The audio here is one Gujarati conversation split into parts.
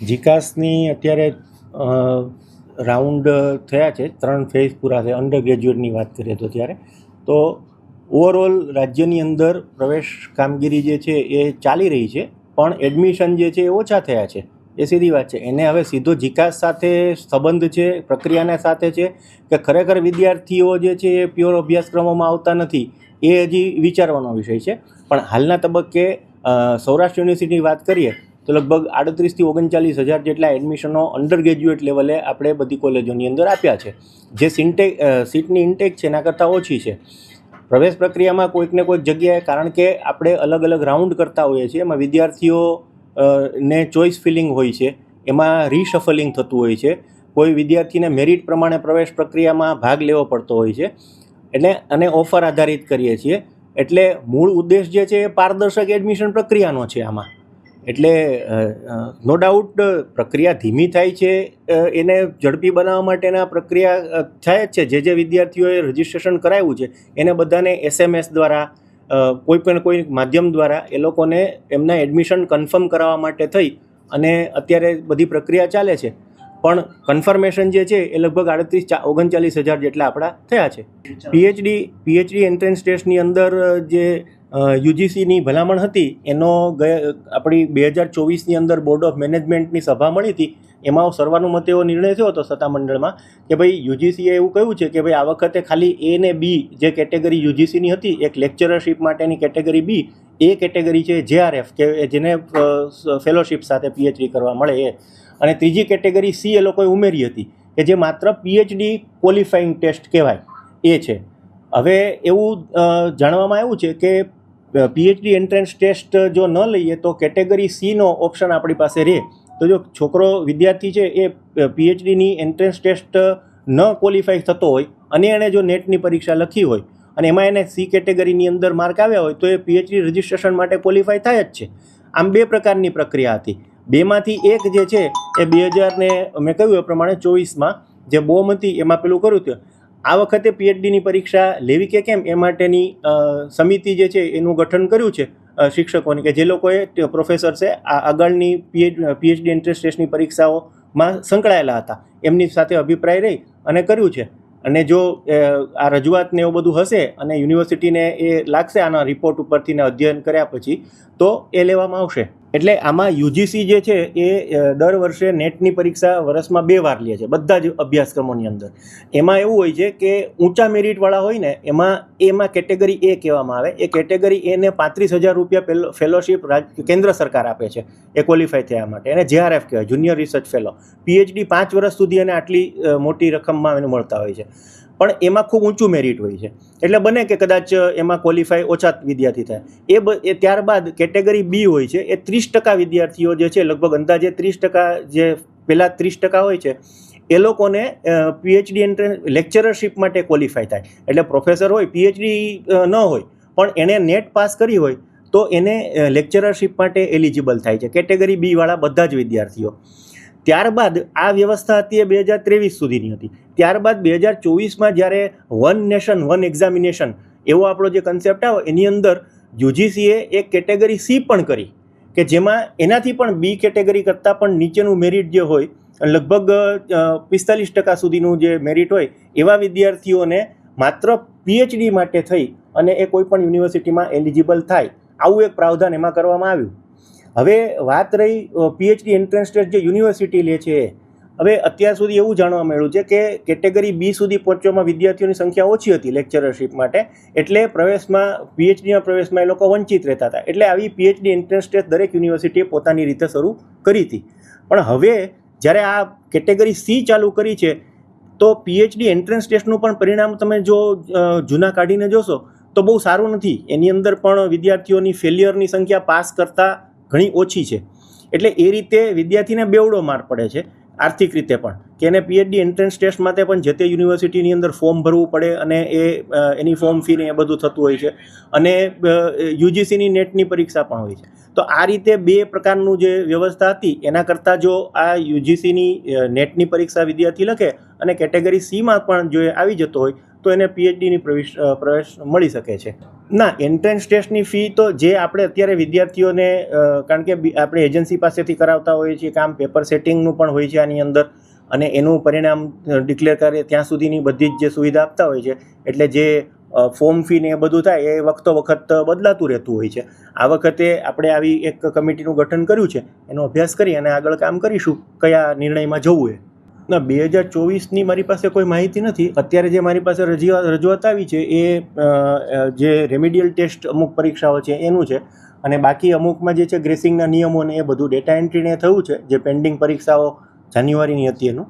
જીકાસની અત્યારે રાઉન્ડ થયા છે, ત્રણ ફેઝ પૂરા છે અંડર ગ્રેજ્યુએટની વાત કરીએ તો ત્યારે. તો ઓવરઓલ રાજ્યની અંદર પ્રવેશ કામગીરી જે છે એ ચાલી રહી છે, પણ એડમિશન જે છે એ ઓછા થયા છે. એ સીધી વાત છે. એને હવે સીધો જીકાસ સાથે સંબંધ છે, પ્રક્રિયાના સાથે છે, કે ખરેખર વિદ્યાર્થીઓ જે છે એ પ્યોર અભ્યાસક્રમોમાં આવતા નથી, એ હજી વિચારવાનો વિષય છે. પણ હાલના તબક્કે સૌરાષ્ટ્ર યુનિવર્સિટીની વાત કરીએ તો લગભગ આડત્રીસથી ઓગણચાલીસ હજાર જેટલા એડમિશનો અંડર ગ્રેજ્યુએટ લેવલે આપણે બધી કોલેજોની અંદર આપ્યા છે. જે સિન્ટેક સીટની ઇન્ટેક છે, એના કરતાં ઓછી છે. પ્રવેશ પ્રક્રિયામાં કોઈક ને કોઈક જગ્યાએ, કારણ કે આપણે અલગ અલગ રાઉન્ડ કરતા હોઈએ છીએ, એમાં વિદ્યાર્થીઓ ને ચોઇસ ફિલિંગ હોય છે, એમાં રીશફલિંગ થતું હોય છે. કોઈ વિદ્યાર્થીને મેરિટ પ્રમાણે પ્રવેશ પ્રક્રિયામાં ભાગ લેવો પડતો હોય છે. એટલે અને ઓફર આધારિત કરીએ છીએ. એટલે મૂળ ઉદ્દેશ જે છે એ પારદર્શક એડમિશન પ્રક્રિયાનો છે આમાં. એટલે નો ડાઉટ પ્રક્રિયા ધીમી થાય છે એને ઝડપી બનાવવા માટેના પ્રક્રિયા થાય જ છે. જે જે વિદ્યાર્થીઓએ રજિસ્ટ્રેશન કરાવ્યું છે એને બધાને એસએમએસ દ્વારા કોઈ પણ કોઈ માધ્યમ દ્વારા એ લોકોને એમના એડમિશન કન્ફર્મ કરાવવા માટે થઈ અને અત્યારે બધી પ્રક્રિયા ચાલે છે. પણ કન્ફર્મેશન જે છે એ લગભગ આડત્રીસ ઓગણચાલીસ હજાર જેટલા આપણા થયા છે. પીએચડી પીએચડી એન્ટ્રન્સ ટેસ્ટની અંદર જે યુજીસીની ભલામણ હતી. એનો આપણી બે હજાર ચોવીસની અંદર બોર્ડ ઓફ મેનેજમેન્ટની સભા મળી હતી. એમાં સર્વાનુમતે એવો નિર્ણય થયો હતો સત્તામંડળમાં કે ભાઈ યુજીસીએ એવું કહ્યું છે કે ભાઈ આ વખતે ખાલી એ ને બી જે કેટેગરી યુજીસીની હતી, એક લેક્ચરરશીપ માટેની કેટેગરી બી એ કેટેગરી છે જેઆરએફ કે જેને ફેલોશિપ સાથે પીએચડી કરવા મળે એ. અને ત્રીજી કેટેગરી સી એ લોકોએ ઉમેરી હતી, કે જે માત્ર પીએચડી ક્વોલિફાઈંગ ટેસ્ટ કહેવાય, એ છે. હવે એવું જાણવામાં આવ્યું છે કે પીએચડી એન્ટ્રન્સ ટેસ્ટ જો ન લઈએ તો કેટેગરી સીનો ઓપ્શન આપણી પાસે રહે. તો જો છોકરો વિદ્યાર્થી છે એ પીએચડીની એન્ટ્રન્સ ટેસ્ટ ન ક્વોલિફાય થતો હોય અને એણે જો નેટની પરીક્ષા લખી હોય અને એમાં એને સી કેટેગરીની અંદર માર્ક આવ્યા હોય તો એ પીએચડી રજિસ્ટ્રેશન માટે ક્વોલિફાય થાય જ છે. આમ બે પ્રકારની પ્રક્રિયા હતી. બેમાંથી એક જે છે એ બે હજારને, મેં કહ્યું એ પ્રમાણે ચોવીસમાં, જે બોમ હતી એમાં પેલું કર્યું હતું. આ વખતે પીએચડીની પરીક્ષા લેવી કે કેમ? એ માટેની સમિતિ જે છે એનું ગઠન કર્યું છે શિક્ષકોની કે જે લોકોએ પ્રોફેસર છે, આ આગળની પીએચડી એન્ટ્રન્સ ટેસ્ટની પરીક્ષાઓમાં સંકળાયેલા હતા. એમની સાથે અભિપ્રાય રહી અને કર્યું છે. અને જો આ રજૂઆતને એવું બધું હશે અને યુનિવર્સિટીને એ લાગશે આના રિપોર્ટ ઉપરથી ને અધ્યયન કર્યા પછી, તો એ લેવામાં આવશે. એટલે આમાં યુજીસી જે છે એ દર વર્ષે નેટની પરીક્ષા વર્ષમાં બે વાર લે છે, બધા જ અભ્યાસક્રમોની અંદર. એમાં એવું હોય છે કે ઊંચા મેરિટવાળા હોય ને, એમાં એમાં કેટેગરી એ કહેવામાં આવે. એ કેટેગરી એને પાંત્રીસ હજાર રૂપિયા પેલો, ફેલોશિપ કેન્દ્ર સરકાર આપે છે, એ ક્વોલિફાય થયા માટે. એને જેઆરએફ કહેવાય, જુનિયર રિસર્ચ ફેલો. પીએચડી પાંચ વર્ષ સુધી એને આટલી મોટી રકમમાં એને મળતા હોય છે. પણ એમાં ખૂબ ઊંચું મેરિટ હોય છે. એટલે બને કે કદાચ એમાં ક્વોલિફાય ઓછા વિદ્યાર્થી થાય. એ એ ત્યારબાદ કેટેગરી બી હોય છે, એ ત્રીસ ટકા વિદ્યાર્થીઓ જે છે, લગભગ અંદાજે ત્રીસ ટકા જે પહેલાં ત્રીસ ટકા હોય છે, એ લોકોને પીએચડી એન્ટ્રન્સ લેક્ચરરશીપ માટે ક્વોલિફાય થાય. એટલે પ્રોફેસર હોય પીએચડી ન હોય, પણ એણે નેટ પાસ કરી હોય, તો એને લેક્ચરરશીપ માટે એલિજિબલ થાય છે. કેટેગરી બી વાળા બધા જ વિદ્યાર્થીઓ. ત્યારબાદ આ વ્યવસ્થા હતી એ બે હજાર ત્રેવીસ સુધીની હતી. ત્યારબાદ બે હજાર ચોવીસમાં જ્યારે વન નેશન, વન એક્ઝામિનેશન એવો આપણો જે કન્સેપ્ટ આવ્યો, એની અંદર યુજીસીએ એક કેટેગરી સી પણ કરી, કે જેમાં એનાથી પણ બી કેટેગરી કરતાં પણ નીચેનું મેરિટ જે હોય, લગભગ પિસ્તાલીસ ટકા સુધીનું જે મેરિટ હોય, એવા વિદ્યાર્થીઓને માત્ર પીએચડી માટે થઈ અને એ કોઈ પણ યુનિવર્સિટીમાં એલિજિબલ થાય, આવું એક પ્રાવધાન એમાં કરવામાં આવ્યું. હવે વાત રહી પીએચડી એન્ટ્રન્સ ટેસ્ટ જે યુનિવર્સિટી લે છે, હવે અત્યાર સુધી એવું જાણવા મળ્યું છે કે કેટેગરી બી સુધી પહોંચવામાં વિદ્યાર્થીઓની સંખ્યા ઓછી હતી લેક્ચરરશીપ માટે, એટલે પ્રવેશમાં પીએચડીના પ્રવેશમાં એ લોકો વંચિત રહેતા હતા. એટલે આવી પીએચડી એન્ટ્રન્સ ટેસ્ટ દરેક યુનિવર્સિટીએ પોતાની રીતે શરૂ કરી હતી. પણ હવે જ્યારે આ કેટેગરી સી ચાલુ કરી છે, તો પીએચડી એન્ટ્રન્સ ટેસ્ટનું પણ પરિણામ તમે જો જૂના કાઢીને જોશો, તો બહુ સારું નથી. એની અંદર પણ વિદ્યાર્થીઓની ફેલિયરની સંખ્યા પાસ કરતાં ઘણી ઓછી છે. એટલે એ રીતે વિદ્યાર્થીને બેવડો માર પડે છે, આર્થિક રીતે પણ. કે એને પીએચડી એન્ટ્રન્સ ટેસ્ટ માટે પણ જે તે યુનિવર્સિટીની અંદર ફોર્મ ભરવું પડે અને એ એની ફોર્મ ફી એ બધું થતું હોય છે. અને યુજીસીની નેટની પરીક્ષા પણ હોય છે. તો આ રીતે બે પ્રકારનું જે વ્યવસ્થા હતી, એના કરતાં જો આ યુજીસીની નેટની પરીક્ષા વિદ્યાર્થી લખે અને કેટેગરી સીમાં પણ જો એ આવી જતો હોય, તો એને પીએચડીની પ્રવેશ પ્રવેશ મળી શકે છે. ના એન્ટ્રન્સ ટેસ્ટની ફી તો જે આપણે અત્યારે વિદ્યાર્થીઓને કારણ કે આપણે એજન્સી પાસેથી કરાવતા હોઈએ છીએ કામ પેપર સેટિંગનું પણ હોય છે આની અંદર, અને એનું પરિણામ ડિક્લેર કરે ત્યાં સુધીની બધી જ જે સુવિધા આપતા હોય છે, એટલે જે ફોર્મ ફી ને એ બધું થાય, એ વખતો વખત બદલાતું રહેતું હોય છે. આ વખતે આપણે આવી એક કમિટીનું ગઠન કર્યું છે, એનો અભ્યાસ કરી અને આગળ કામ કરીશું, કયા નિર્ણયમાં જવું એ. ના, બે હજાર ચોવીસની મારી પાસે કોઈ માહિતી નથી. અત્યારે જે મારી પાસે રજૂઆત રજૂઆત આવી છે એ જે રેમિડિયલ ટેસ્ટ અમુક પરીક્ષાઓ છે એનું છે. અને બાકી અમુકમાં જે છે ગ્રેસિંગના નિયમો ને એ બધું ડેટા એન્ટ્રીને થયું છે, જે પેન્ડિંગ પરીક્ષાઓ જાન્યુઆરીની હતી એનું.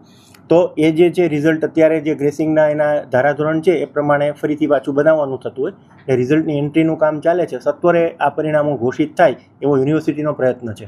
તો એ જે છે રિઝલ્ટ અત્યારે જે ગ્રેસિંગના એના ધારાધોરણ છે એ પ્રમાણે ફરીથી પાછું બનાવવાનું થતું હોય. એ રિઝલ્ટની એન્ટ્રીનું કામ ચાલે છે. સત્વરે આ પરિણામો ઘોષિત થાય એવો યુનિવર્સિટીનો પ્રયત્ન છે.